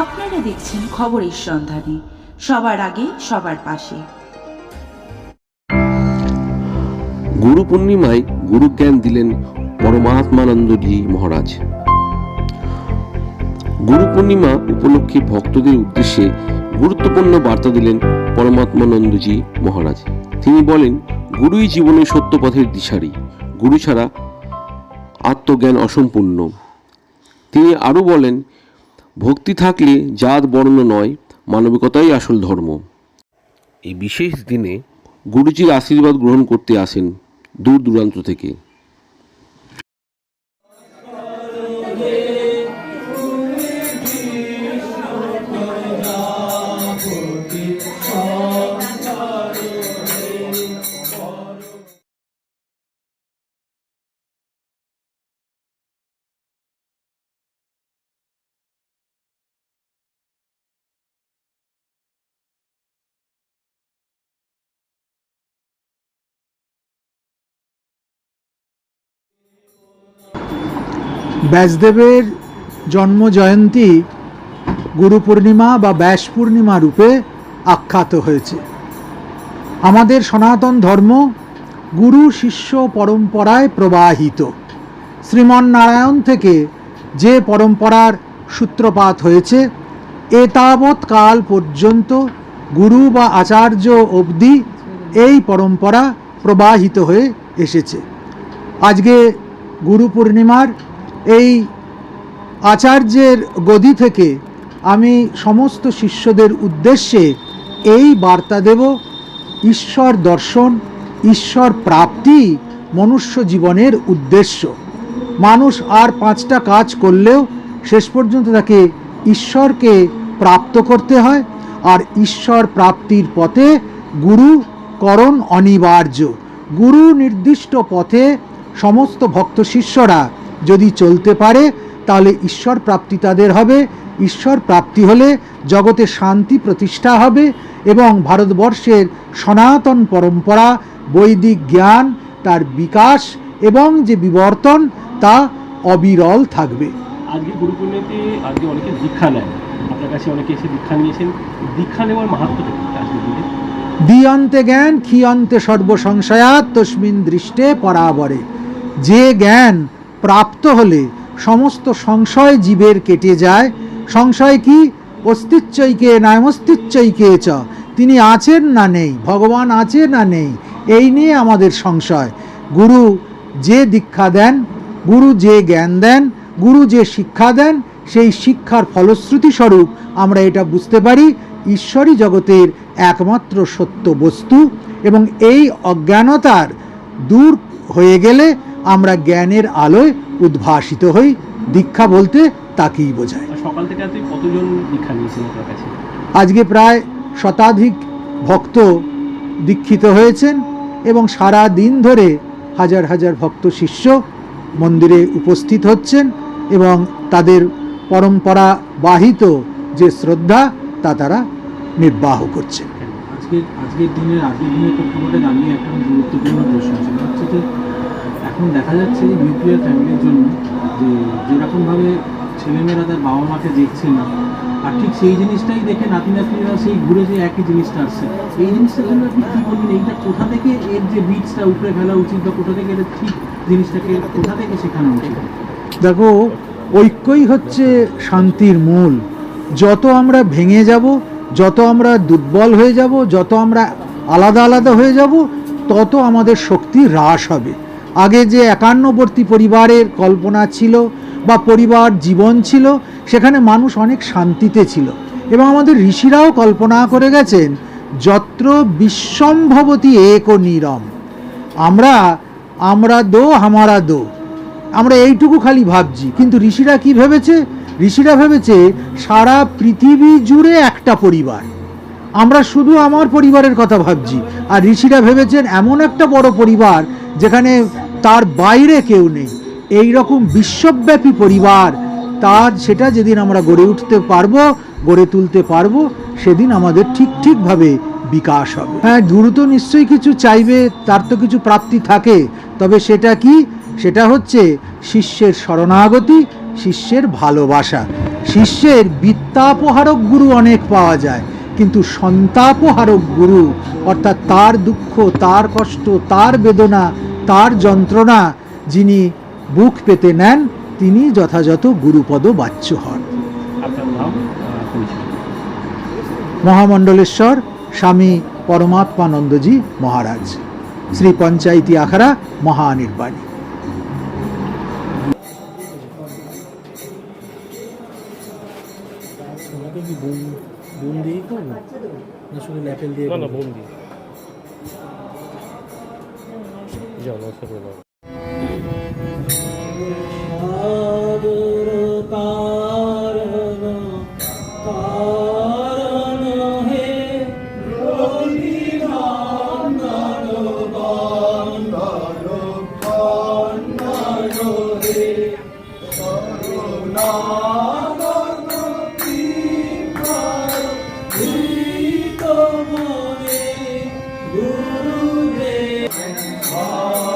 আপনারা দেখছেন খবরের সন্ধানে সবার আগে, সবার পাশে। গুরু পূর্ণিমায় গুরু জ্ঞান দিলেন পরমাত্মানন্দজি মহারাজ। গুরু পূর্ণিমা উপলক্ষে ভক্তদের উদ্দেশ্যে গুরুত্বপূর্ণ বার্তা দিলেন পরমাত্মানন্দজি মহারাজ। তিনি বলেন, গুরুই জীবনের সত্য পথের দিশারি। গুরু ছাড়া আত্মজ্ঞান অসম্পূর্ণ। তিনি আরও বলেন ভক্তি থাকলে জাত বর্ণ নয়, মানবিকতাই আসল ধর্ম। এই বিশেষ দিনে গুরুজির আশীর্বাদ গ্রহণ করতে আসেন দূর দূরান্ত থেকে। ব্যাসদেবের জন্ম জয়ন্তী গুরু পূর্ণিমা বা ব্যাস পূর্ণিমা রূপে আখ্যাত হয়েছে। আমাদের সনাতন ধর্ম গুরু শিষ্য পরম্পরায় প্রবাহিত। শ্রীমন নারায়ণ থেকে যে পরম্পরার সূত্রপাত হয়েছে এতাবৎ কাল পর্যন্ত গুরু বা আচার্য অবধি এই পরম্পরা প্রবাহিত হয়ে এসেছে। আজকে গুরু পূর্ণিমার এই আচার্যের গদি থেকে আমি সমস্ত শিষ্যদের উদ্দেশ্যে এই বার্তা দেব, ঈশ্বর দর্শন, ঈশ্বর প্রাপ্তি, মনুষ্য জীবনের উদ্দেশ্য। মানুষ আর পাঁচটা কাজ করলেও শেষ পর্যন্ত তাকে ঈশ্বরকে প্রাপ্ত করতে হয়, আর ঈশ্বর প্রাপ্তির পথে গুরু করণ অনিবার্য। গুরু নির্দিষ্ট পথে সমস্ত ভক্ত শিষ্যরা যদি চলতে পারে তাহলে ঈশ্বর প্রাপ্তি তাদের হবে। ঈশ্বর প্রাপ্তি হলে জগতে শান্তি প্রতিষ্ঠা হবে এবং ভারতবর্ষের সনাতন পরম্পরা বৈদিক জ্ঞান তার বিকাশ এবং যে বিবর্তন তা অবিরল থাকবে। আজকে গুরুপূর্ণিতে আজকে অনেকে দীক্ষা নেয় আপনার কাছে অনেকে এসে দীক্ষা নিয়েছেন। দীক্ষা নেওয়ার দিনে? দিয়ন্তে জ্ঞান খিয়ন্তে সর্বসংশয়াত তস্মিন দৃষ্টে পরাবরে। যে জ্ঞান প্রাপ্ত হলে সমস্ত সংশয় জীবের কেটে যায়। সংশয় কি? অস্তিত্বইকে নায়মস্তিত্বইকে চ। তিনি আছেন না নেই, ভগবান আছে না নেই, এই নিয়ে আমাদের সংশয়। গুরু যে দীক্ষা দেন, গুরু যে জ্ঞান দেন, গুরু যে শিক্ষা দেন, সেই শিক্ষার ফলশ্রুতি স্বরূপ আমরা এটা বুঝতে পারি ঈশ্বরই জগতের একমাত্র সত্য বস্তু এবং এই অজ্ঞানতার দূর হয়ে গেলে আমরা জ্ঞানের আলোয় উদ্ভাসিত হই দীক্ষা বলতে তাকেই বোঝায়। সকাল থেকে কতজন দীক্ষা নিয়েছেন কাছে? আজকে প্রায় শতাধিক ভক্ত দীক্ষিত হয়েছেন এবং সারা দিন ধরে হাজার হাজার ভক্ত শিষ্য মন্দিরে উপস্থিত হচ্ছেন এবং তাদের পরম্পরা বাহিত যে শ্রদ্ধা তা তারা নির্বাহ করছেন। আজকের আজকের দিনের আজকের দিনের প্রেক্ষাপটে দাঁড়িয়ে একটা গুরুত্বপূর্ণ প্রশ্ন সেটা হচ্ছে যে এখন দেখা যাচ্ছে নিউক্লিয়ার ফ্যামিলির জন্য যে যেরকমভাবে ছেলেমেয়েরা তার বাবা মাকে দেখছে না, আর ঠিক সেই জিনিসটাই দেখে নাতি নাতনিরা সেই ঘুরে যে একই জিনিসটা আসছে। এই জিনিসটার জন্য আপনি কী বলবেন? এইটা কোথা থেকে এর যে বীজটা উপরে ফেলা উচিত বা কোথা থেকে এর ঠিক জিনিসটাকে কোথা থেকে শেখানো উচিত? দেখো, ঐক্যই হচ্ছে শান্তির মূল। যত আমরা ভেঙে যাব, যত আমরা দুর্বল হয়ে যাব, যত আমরা আলাদা আলাদা হয়ে যাব, তত আমাদের শক্তি হ্রাস হবে। আগে যে একান্নবর্তী পরিবারের কল্পনা ছিল বা পরিবার জীবন ছিল, সেখানে মানুষ অনেক শান্তিতে ছিল। এবং আমাদের ঋষিরাও কল্পনা করে গেছেন, যত্র বিশ্বম্ভবতী এক ও নিরম। আমরা আমরা দো, হামারা দো। আমরা এইটুকু খালি ভাবছি। কিন্তু ঋষিরা কি ভেবেছে? ঋষিরা ভেবেছে, সারা পৃথিবী জুড়ে একটা পরিবার। আমরা শুধু আমার পরিবারের কথা ভাবছি। আর ঋষিরা ভেবেছেন, এমন একটা বড় পরিবার, যেখানে তার বাইরে কেউ নেই। এই রকম বিশ্বব্যাপী পরিবার, তার সেটা যেদিন আমরা গড়ে উঠতে পারব, গড়ে তুলতে পারব, সেদিন আমাদের ঠিক ঠিকভাবে বিকাশ হবে। হ্যাঁ গুরু তো নিশ্চয়ই কিছু চাইবে, তার তো কিছু প্রাপ্তি থাকে। তবে সেটা কি? সেটা হচ্ছে শিষ্যের শরণাগতি, শিষ্যের ভালোবাসা। শিষ্যের বিত্তাপহারক গুরু অনেক পাওয়া যায়, কিন্তু সন্তাপহারক গুরু, অর্থাৎ তার দুঃখ, তার কষ্ট, তার বেদনা তার যন্ত্রণা যিনি বুক পেতে নেন তিনি যথাযথ গুরুপদ বাচ্য হন। মহামণ্ডলেশ্বর স্বামী পরমাত্মানন্দজি মহারাজ শ্রী পঞ্চায়েতি আখড়া মহানির্বাণী। বোম করব? না শুধু ন্যাপেল দিয়ে। চেষ্টা করে যাব Oh.